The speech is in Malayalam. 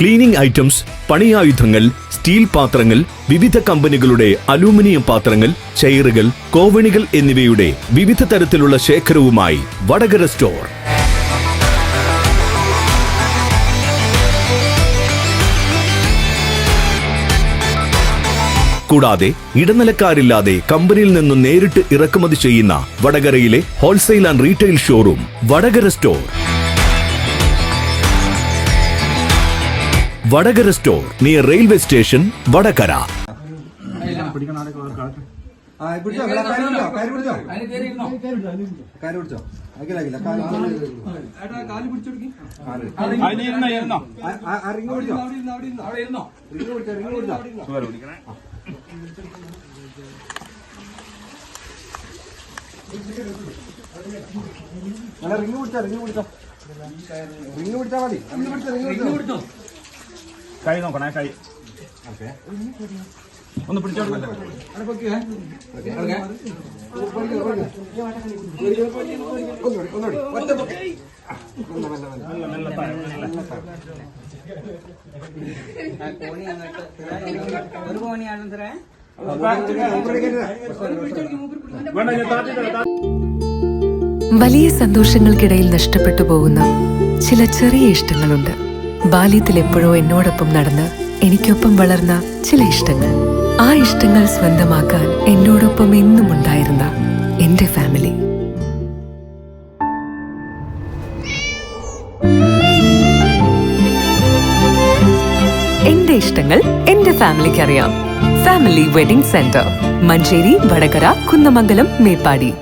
ക്ലീനിംഗ് ഐറ്റംസ് പണിയായുധങ്ങൾ സ്റ്റീൽ പാത്രങ്ങൾ വിവിധ കമ്പനികളുടെ അലൂമിനിയം പാത്രങ്ങൾ ചെയറുകൾ കോവണികൾ എന്നിവയുടെ വിവിധ തരത്തിലുള്ള ശേഖരവുമായി വടകര സ്റ്റോർ. കൂടാതെ ഇടനിലക്കാരില്ലാതെ കമ്പനിയിൽ നിന്നും നേരിട്ട് ഇറക്കുമതി ചെയ്യുന്ന വടകരയിലെ wholesale and retail showroom Vadakara store. Vadakara store near railway station Vadakara. Ring പിടിച്ചോ റിങ് പിടിച്ചോ. റിങ് പിടിച്ചാ മതി. റിങ് പിടിച്ചോ റിങ് പിടിച്ചോ. കൈ നോക്കണേ കൈ. ഓക്കെ. ഒന്ന്. ഒരു കോണിയാണ് വലിയ സന്തോഷങ്ങൾക്കിടയിൽ നഷ്ടപ്പെട്ടു പോകുന്ന ചില ചെറിയ ഇഷ്ടങ്ങളുണ്ട്. ബാല്യത്തിൽ എപ്പോഴോ എന്നോടൊപ്പം നടന്ന് എനിക്കൊപ്പം വളർന്ന ചില ഇഷ്ടങ്ങൾ. ആ ഇഷ്ടങ്ങൾ സ്വന്തമാക്കാൻ എന്നോടൊപ്പം എന്നും ഉണ്ടായിരുന്ന എന്റെ ഫാമിലി. എന്റെ ഇഷ്ടങ്ങൾ എന്റെ ഫാമിലിക്ക് അറിയാം family wedding centre. Manjeri Vadakara Kunnamangalam Meppadi.